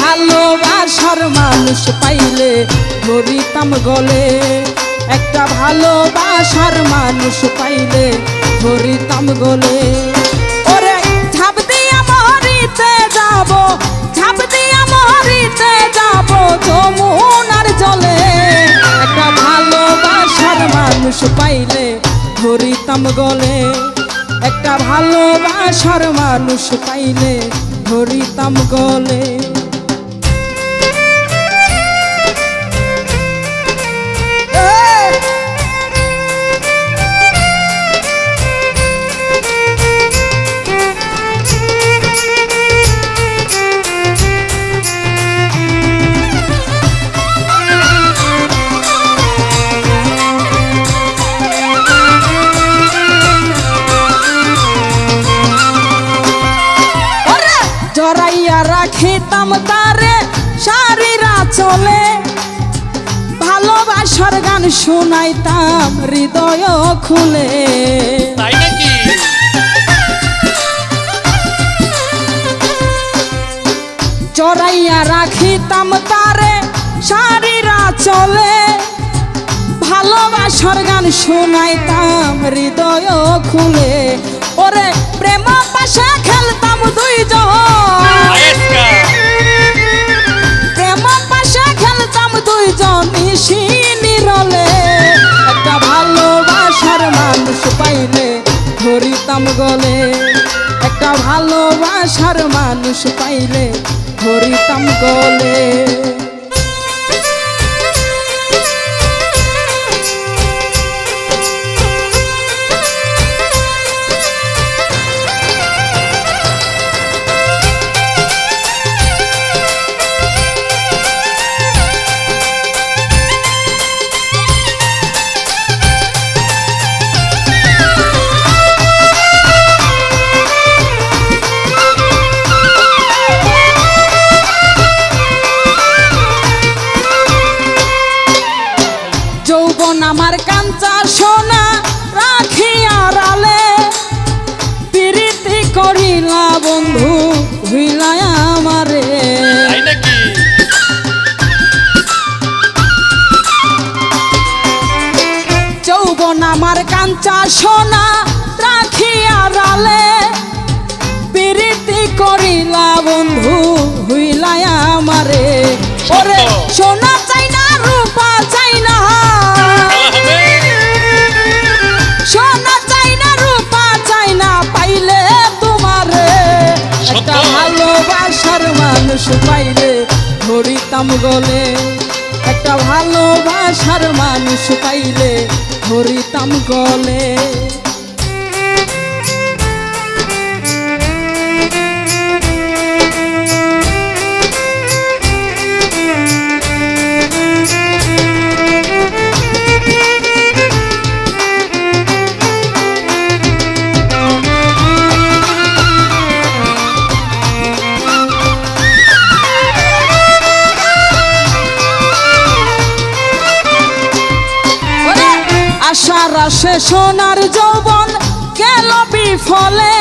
ভালোবাসার মানুষ পাইলে ধরিতাম গলে। একটা ভালোবাসার মানুষ পাইলে ধরিতাম গলে। ওরে, ঝাঁপ দিয়া মরিতে যাব, ঝাঁপ দিয়া মরিতে যাব যমুনার জলে। একটা ভালোবাসার মানুষ পাইলে ধরিতাম গলে। একটা ভালোবাসার মানুষ পাইলে ধরিতাম গলে। রাখিতাম তারে সারিরা চলে ভালোবাসার গান শোনাইতাম হৃদয় খুলে। তাই নাকি? জরাইয়া রাখিতাম তারে সারিরা চলে ভালোবাসার গান শোনাইতাম হৃদয় খুলে। ওরে প্রেম পাশে খেলতাম ধরিতাম গলে একটা ভালোবাসার মানুষ পাইলে ধরিতাম গলে। যৌবন আমার কাঞ্চা সোনা রাখিয়া রালে। প্রীতি করিলা বন্ধু হইলা আমারে। ওরে সোনা চাই না রূপা চাই না। সোনা চাই না রূপা চাই না পাইলে তোমারে। একটা। ভালোবাসার মানুষ পাইলে ধরিতাম গলে। একটা ভালোবাসার মানুষ পাইলে ধরিতাম গলে। আসে সোনার যৌবন গেল বিফলে।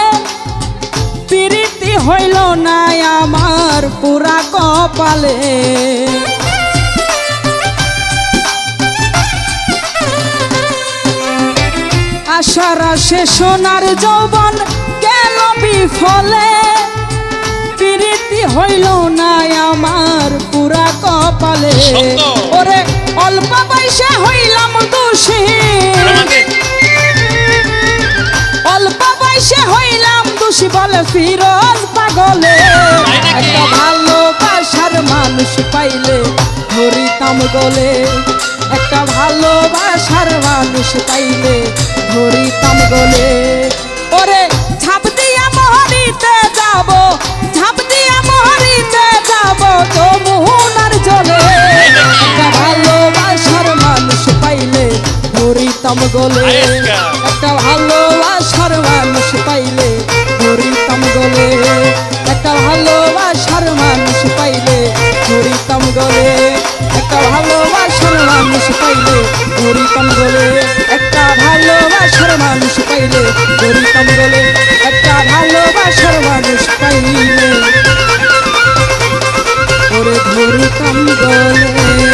প্রীতি হইল না আমার পুরা কপালে। আশার আসে সোনার যৌবন গেল বিফলে। প্রীতি হইল না আমার পুরা কপালে। ওরে অল্প বয়সে হইলাম দোষী। ফিরোজ পাগলে? একটা ভালোবাসার মানুষ পাইলে ধরিতাম গলে। একটা ভালোবাসার মানুষ পাইলে ধরিতাম গলে। ওরে ঝাঁপ দিয়া মহরিতে যাব ঝাঁপ দিয়া মহরিতে যাব যমুনার জলে। একটা ভালোবাসার মানুষ পাইলে ধরিতাম গলে। একটা ভালোবাসার পাইলে বলে একটা ভালোবাসার মানুষ পাইলে। ধরিতাম বলে একটা ভালোবাসার মানুষ পাইলে। তোরে ধরি কান্দলে